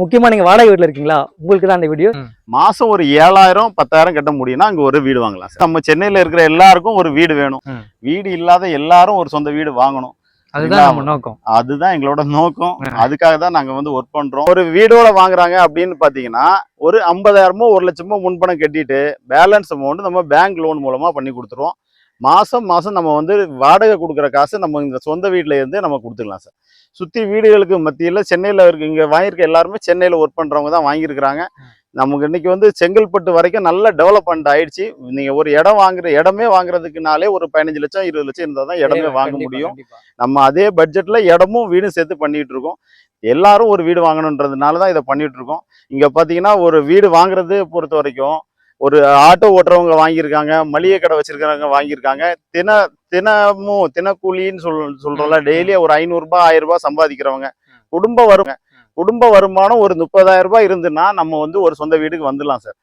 முக்கியமா நீங்க வாடகை வீட்டுல இருக்கீங்களா? உங்களுக்கு தான் அந்த வீடியோ? மாசம் ஒரு ஏழாயிரம் பத்தாயிரம் கட்ட முடியும்னா அங்க ஒரு வீடு வாங்கலாம். நம்ம சென்னையில இருக்கிற எல்லாருக்கும் ஒரு வீடு வேணும். வீடு இல்லாத எல்லாரும் ஒரு சொந்த வீடு வாங்கணும். அதுதான் நம்ம நோக்கம். அதுதான் எங்களோட நோக்கம். அதுக்காக தான் நாங்க வந்து ஒர்க் பண்றோம். ஒரு வீடோட வாங்குறாங்க அப்படின்னு பாத்தீங்கன்னா ஒரு ஐம்பதாயிரமோ ஒரு லட்சமோ முன்பணம் கட்டிட்டு பேலன்ஸ் அமௌண்ட் நம்ம பேங்க் லோன் மூலமா பண்ணி கொடுத்துருவோம். மாசம் மாசம் நம்ம வந்து வாடகை கொடுக்குற காசு நம்ம இந்த சொந்த வீட்ல இருந்து நம்ம கொடுத்துக்கலாம் சார். சுத்தி வீடுகளுக்கு மத்தியில சென்னையில இருக்கு இங்க வாங்கியிருக்க எல்லாருமே சென்னையில ஒர்க் பண்றவங்க தான் வாங்கியிருக்கிறாங்க. நமக்கு இன்னைக்கு வந்து செங்கல்பட்டு வரைக்கும் நல்ல டெவலப்மெண்ட் ஆயிடுச்சு. நீங்க ஒரு இடம் வாங்குற இடமே வாங்குறதுக்குனாலே ஒரு பதினஞ்சு லட்சம் இருபது லட்சம் இருந்தால் தான் இடமே வாங்க முடியும். நம்ம அதே பட்ஜெட்ல இடமும் வீடும் சேர்த்து பண்ணிட்டு இருக்கோம். எல்லாரும் ஒரு வீடு வாங்கணுன்றதுனால தான் இதை பண்ணிட்டு இருக்கோம். இங்க பாத்தீங்கன்னா ஒரு வீடு வாங்குறது பொறுத்த வரைக்கும் ஒரு ஆட்டோ ஓட்டுறவங்க வாங்கியிருக்காங்க மளிகை கடை வச்சிருக்கிறவங்க வாங்கியிருக்காங்க. தின தினமும் தினக்கூலின்னு சொல் சொல்றோம்ல டெய்லி ஒரு ஐநூறு ரூபாய் ஆயிரம் ரூபாய் சம்பாதிக்கிறவங்க. குடும்ப வரும் குடும்ப வருமானம் ஒரு முப்பதாயிரம் ரூபாய் இருந்துன்னா நம்ம வந்து ஒரு சொந்த வீட்டுக்கு வந்துடலாம் சார்.